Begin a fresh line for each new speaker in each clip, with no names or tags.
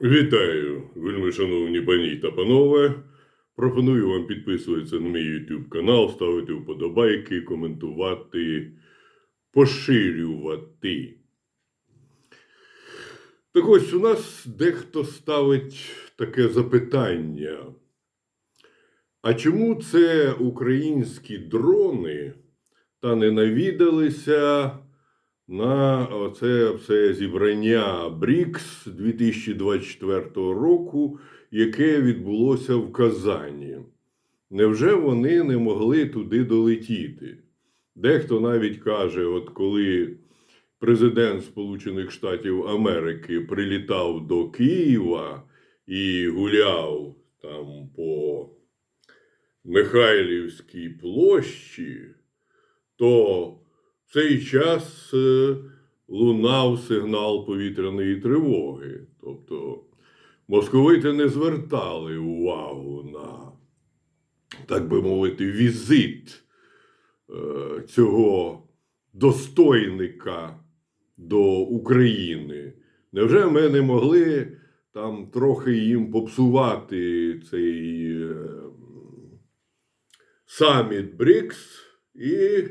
Вітаю, вельми шановні пані та панове. Пропоную вам підписуватися на мій YouTube канал, ставити вподобайки, коментувати, поширювати. Так ось у нас дехто ставить таке запитання. А чому це українські дрони та не навідалися на оце все зібрання БРІКС 2024 року, яке відбулося в Казані. Невже вони не могли туди долетіти? Дехто навіть каже, от коли президент Сполучених Штатів Америки прилітав до Києва і гуляв там по Михайлівській площі, то цей час е, лунав сигнал повітряної тривоги. Тобто московити не звертали увагу на, так би мовити, візит е, цього достойника до України. Невже ми не могли там трохи їм попсувати цей е, саміт БРІКС і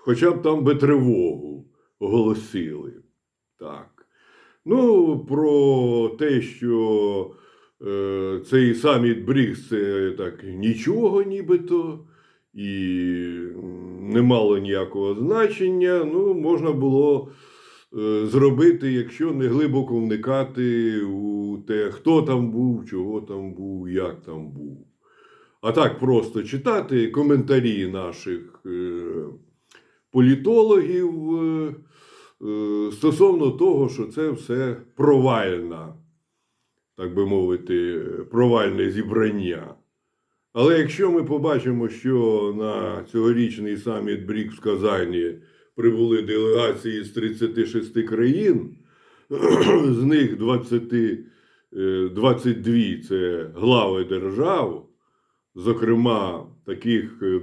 хоча б там би тривогу оголосили. Так. Ну, про те, що е, цей саміт БРІКС це так нічого нібито і не мало ніякого значення, ну, можна було е, зробити, якщо не глибоко вникати у те, хто там був, чого там був, як там був. А так просто читати коментарі наших е, політологів е, е, стосовно того, що це все провальна, так би мовити, провальне зібрання. Але якщо ми побачимо, що на цьогорічний саміт БРІК в Казані прибули делегації з 36 країн, з них 20, е, 22 це глави держав, зокрема таких е,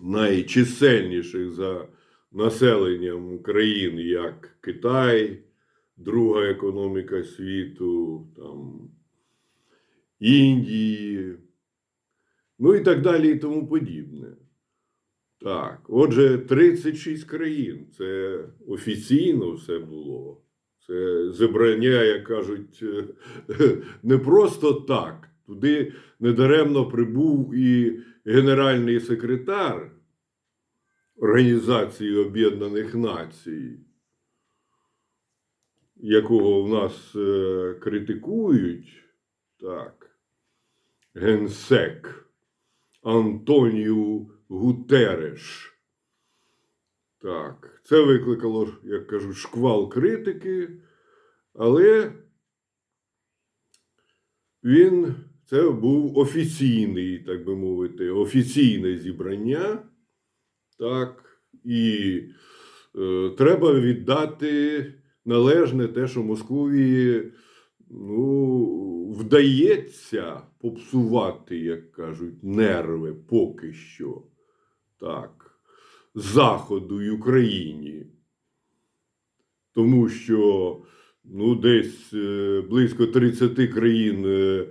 найчисельніших за населенням країн, як Китай, друга економіка світу, там, Індії, ну і так далі, і тому подібне. Так, отже, 36 країн. Це офіційно все було. Це зібрання, як кажуть, не просто так. Туди недаремно прибув і генеральний секретар Організації Об'єднаних Націй, якого в нас е, критикують, так, генсек Антоніу Гутереш. Так, це викликало, як кажуть, шквал критики, але він це був офіційний, так би мовити, офіційне зібрання. Так, і е, треба віддати належне те, що Московії ну, вдається попсувати, як кажуть, нерви поки що. Так, Заходу і Україні. Тому що ну, десь е, близько 30 країн е,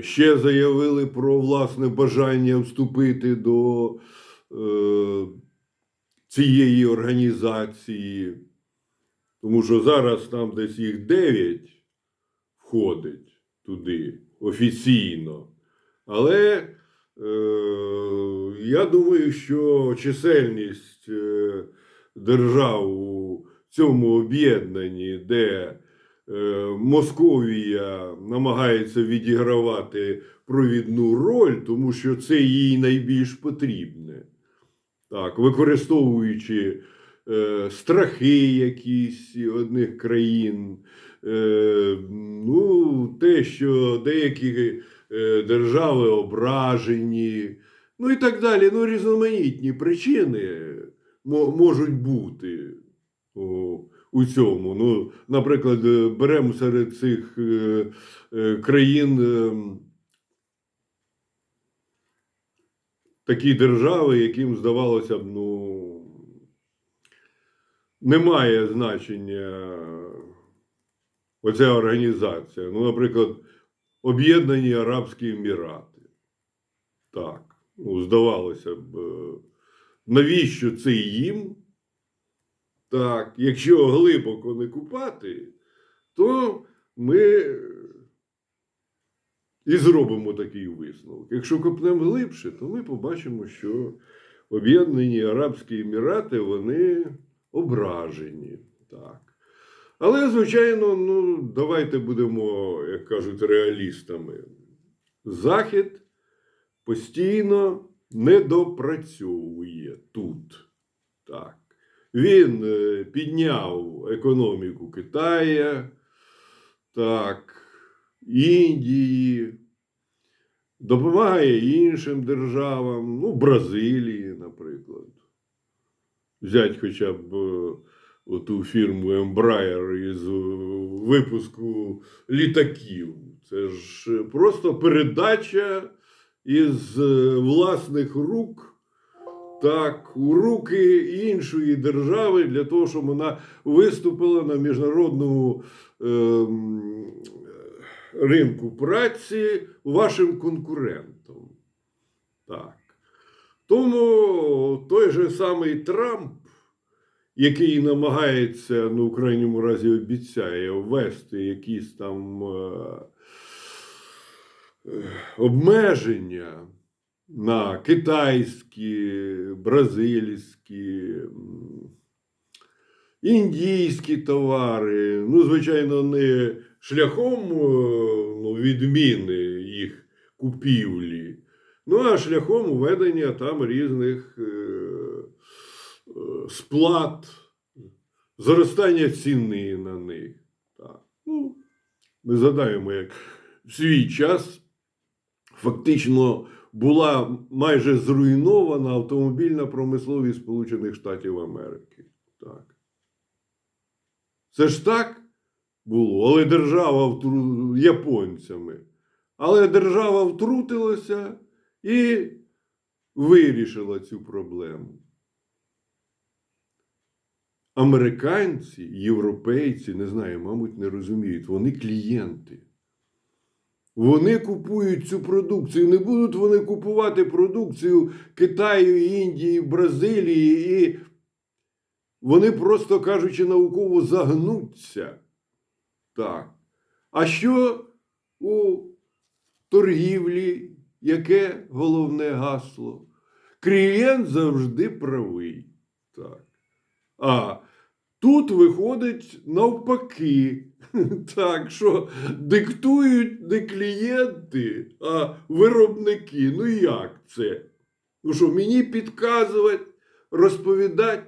ще заявили про власне бажання вступити до е, цієї організації. Тому що зараз там десь їх 9 входить туди офіційно. Але е, я думаю, що чисельність е, держав у цьому об'єднанні, де е, Московія намагається відігравати провідну роль, тому що це їй найбільш потрібне. Так, використовуючи е, страхи якісь одних країн, е, ну, те, що деякі е, держави ображені, ну і так далі. Ну, різноманітні причини мо- можуть бути у, у цьому. Ну, наприклад, е, беремо серед цих е, е, країн. такі держави, яким здавалося б, ну, немає значення оця організація. Ну, наприклад, Об'єднані Арабські Емірати. Так, ну, здавалося б, навіщо це їм? Так, якщо глибоко не купати, то ми і зробимо такий висновок. Якщо копнемо глибше, то ми побачимо, що Об'єднані Арабські Емірати вони ображені. Так. Але, звичайно, ну, давайте будемо, як кажуть, реалістами. Захід постійно недопрацьовує тут. Так. Він е, підняв економіку Китаю, так, Індії, допомагає іншим державам, ну, Бразилії, наприклад. Взять хоча б е, оту фірму Embraer із е, випуску літаків. Це ж просто передача із власних рук. Так, у руки іншої держави для того, щоб вона виступила на міжнародному ем, ринку праці вашим конкурентом. Так. Тому той же самий Трамп, який намагається, ну, в крайньому разі, обіцяє ввести якісь там е, е, обмеження на китайські, бразильські, індійські товари. Ну, звичайно, не шляхом е, ну, відміни їх купівлі, ну а шляхом введення там різних е, е, сплат, зростання ціни на них. Так. Ну, ми згадаємо, як в свій час фактично була майже зруйнована автомобільна промисловість Сполучених Штатів Америки. Так. Це ж так було, але держава втру... японцями. Але держава втрутилася і вирішила цю проблему. Американці, європейці, не знаю, мабуть, не розуміють, вони клієнти. Вони купують цю продукцію. Не будуть вони купувати продукцію Китаю, Індії, Бразилії, і вони, просто кажучи, науково загнуться. Так. А що у торгівлі, яке головне гасло? Клієнт завжди правий. Так. А тут виходить навпаки. Так, що диктують не клієнти, а виробники. Ну як це? Ну що, мені підказувати, розповідати?